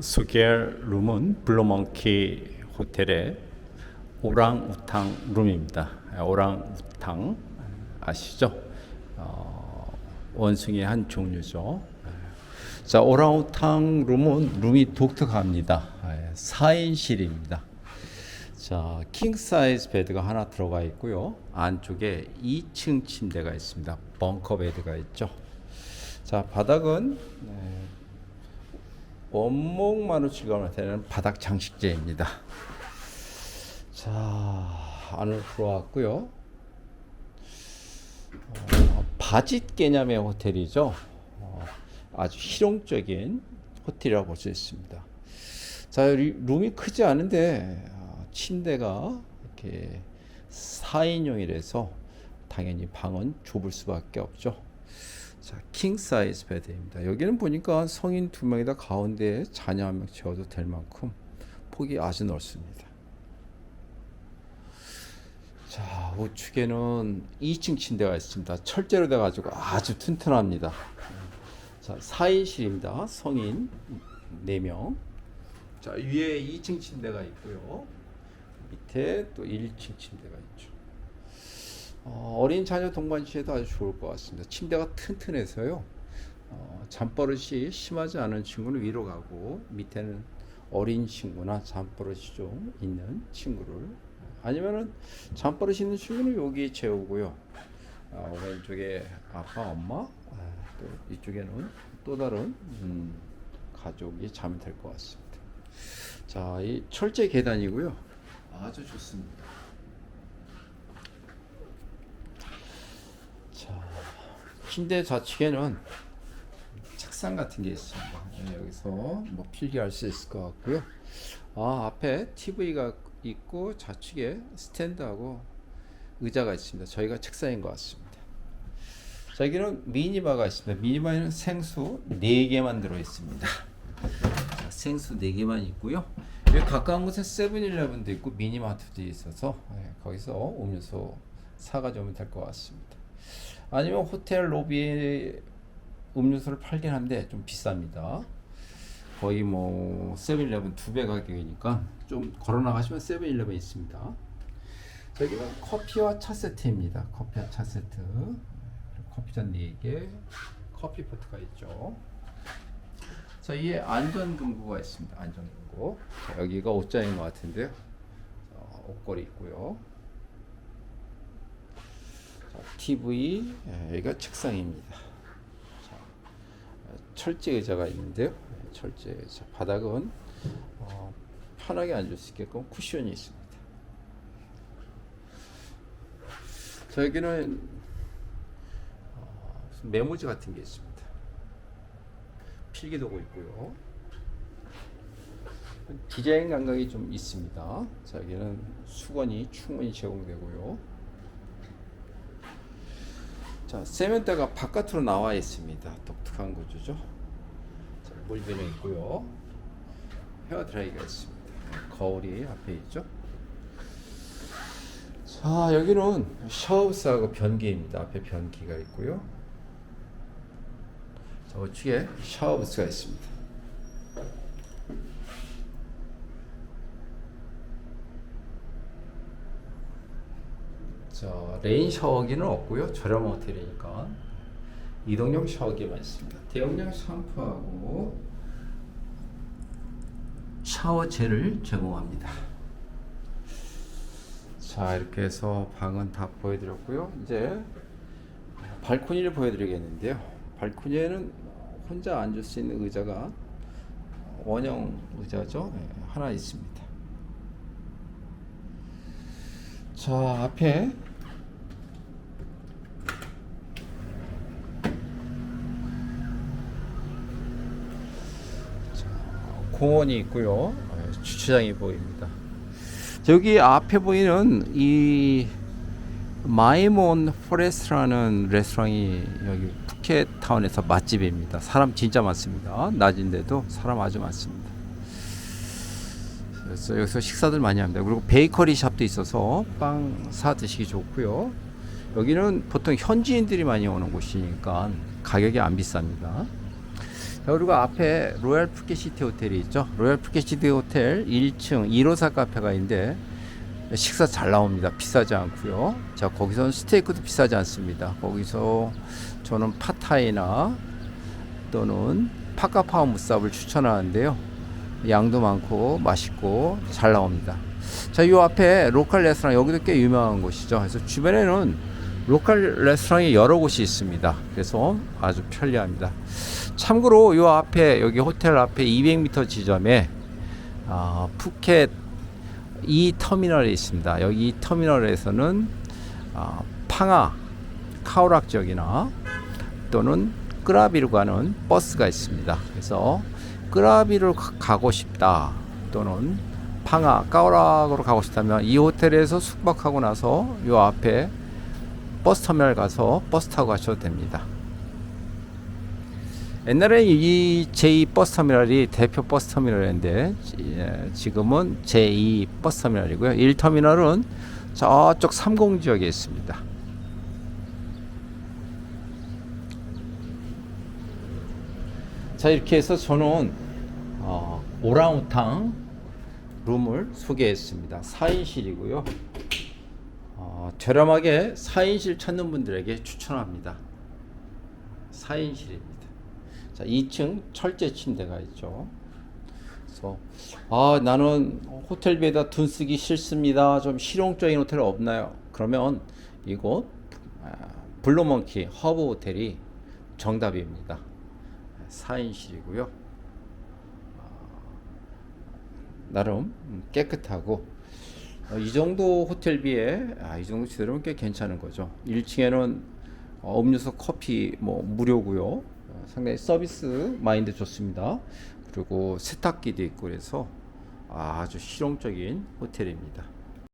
소개할 룸은 블루먼키 호텔의 오랑우탕 룸입니다. 오랑우탕 아시죠? 어, 원숭이의 한 종류죠. 자, 오랑우탕 룸은 룸이 독특합니다. 4인실입니다. 자, 킹 사이즈 베드가 하나 들어가 있고요. 안쪽에 2층 침대가 있습니다. 벙커 베드가 있죠. 자, 바닥은 네, 원목만으로 질감을 되는 바닥 장식재입니다. 자, 안으로 들어왔고요. 어, 바짓 개념의 호텔이죠. 어, 아주 실용적인 호텔이라고 볼 수 있습니다. 자, 이 룸이 크지 않은데 어, 침대가 이렇게 4인용이라서 당연히 방은 좁을 수밖에 없죠. 자, 킹 사이즈 베드입니다. 여기는 보니까 성인 두 명이다 가운데에 자녀 한 명 채워도 될 만큼 폭이 아주 넓습니다. 자, 우측에는 2층 침대가 있습니다. 철제로 돼 가지고 아주 튼튼합니다. 자, 4인실입니다. 성인 4명. 자, 위에 2층 침대가 있고요. 밑에 또 1층 침대가 있죠. 어, 어린 자녀 동반시에도 아주 좋을 것 같습니다. 침대가 튼튼해서요. 어, 잠버릇이 심하지 않은 친구는 위로 가고 밑에는 어린 친구나 잠버릇이 좀 있는 친구를 아니면은 잠버릇 있는 친구는 여기 재우고요. 어, 왼쪽에 아빠, 엄마, 아, 또 이쪽에는 또 다른 음, 가족이 자면 될것 같습니다. 자, 이 철제 계단이고요. 아주 좋습니다. 자, 침대 좌측에는 책상 같은 게 있습니다. 네, 여기서 뭐 필기할 수 있을 것 같고요. 아, 앞에 TV가 있고 좌측에 스탠드하고 의자가 있습니다. 저희가 책상인 것 같습니다. 자, 여기는 미니바가 있습니다. 미니바에는 생수 4개만 들어 있습니다. 자, 생수 4개만 있고요. 여기 가까운 곳에 세븐일레븐도 있고 미니마트도 있어서 네, 거기서 음료수 사가지고 오면 될 것 같습니다. 아니면 호텔 로비에 음료수를 팔긴 한데 좀 비쌉니다. 거의 뭐 세븐일레븐 두 배 가격이니까 좀 걸어 나가시면 세븐일레븐 있습니다. 저기는 커피와 차 세트입니다. 커피와 차 세트. 커피잔 4개, 커피 포트가 있죠. 자, 이에 안전금고가 있습니다. 안전금고. 자, 여기가 옷장인 것 같은데요. 어, 옷걸이 있고요. 자, TV, 예, 여기가 책상입니다. 철제 의자가 있는데요. 예, 철제 의자. 바닥은 어, 편하게 앉을 수 있게끔 쿠션이 있습니다. 자, 여기는 어, 메모지 같은 게 있습니다. 필기도구 있고요. 디자인 감각이 좀 있습니다. 자, 여기는 수건이 충분히 제공되고요. 자, 세면대가 바깥으로 나와 있습니다. 독특한 구조죠. 자, 물비는 있고요. 헤어 드라이기가 있습니다. 거울이 앞에 있죠. 자, 여기는 샤워부스하고 변기입니다. 앞에 변기가 있고요. 자, 우측에 샤워부스가 있습니다. 자, 레인 샤워기는 없고요. 저렴한 호텔이니까 이동용 샤워기만 있습니다. 대용량 샴푸하고 샤워젤을 제공합니다. 자, 이렇게 해서 방은 다 보여드렸고요. 이제 발코니를 보여드리겠는데요. 발코니에는 혼자 앉을 수 있는 의자가 원형 의자죠. 네, 하나 있습니다. 자, 앞에 공원이 있고요. 네, 주차장이 보입니다. 여기 앞에 보이는 이 마이몬 포레스트라는 레스토랑이 여기 푸켓 타운에서 맛집입니다. 사람 진짜 많습니다. 낮인데도 사람 아주 많습니다. 그래서 여기서 식사들 많이 합니다. 그리고 베이커리 샵도 있어서 빵 사 드시기 좋고요. 여기는 보통 현지인들이 많이 오는 곳이니까 가격이 안 비쌉니다. 자, 그리고 앞에 로얄 푸켓시티 호텔이 있죠. 로얄 푸켓시티 호텔 1층 1호사 카페가 있는데 식사 잘 나옵니다. 비싸지 않고요. 자, 거기서는 스테이크도 비싸지 않습니다. 거기서 저는 파타이나 또는 파카파오 무쌉을 추천하는데요. 양도 많고 맛있고 잘 나옵니다. 자, 요 앞에 로컬 레스토랑 여기도 꽤 유명한 곳이죠. 그래서 주변에는 로컬 레스토랑이 여러 곳이 있습니다. 그래서 아주 편리합니다. 참고로 요 앞에 여기 호텔 앞에 200m 지점에 아, 푸켓 이 터미널이 있습니다. 여기 이 터미널에서는 아, 팡아 카오락 지역이나 또는 끄라비로 가는 버스가 있습니다. 그래서 끄라비로 가- 가고 싶다 또는 팡아 카오락으로 가고 싶다면 이 호텔에서 숙박하고 나서 요 앞에 버스 터미널 가서 버스 타고 가셔도 됩니다. 옛날에 이 제2 버스 터미널이 대표 버스 터미널인데 예, 지금은 제2 버스 터미널이고요. 1터미널은 저쪽 30 지역에 있습니다. 자 이렇게 해서 저는 어, 오랑우탕 룸을 소개했습니다. 4인실이고요. 어, 저렴하게 4인실 찾는 분들에게 추천합니다. 4인실입니다. 자, 2층 철제 침대가 있죠. 그래서 아, 나는 호텔비에다 돈 쓰기 싫습니다. 좀 실용적인 호텔 없나요? 그러면 이곳 아, 블루먼키 허브 호텔이 정답입니다. 4인실이고요. 아, 나름 깨끗하고 어, 이 정도 호텔비에 아, 이 정도 지대로면 꽤 괜찮은 거죠. 1층에는 어, 음료수 커피 뭐 무료고요. 어, 상당히 서비스 마인드 좋습니다. 그리고 세탁기도 있고 그래서 아주 실용적인 호텔입니다.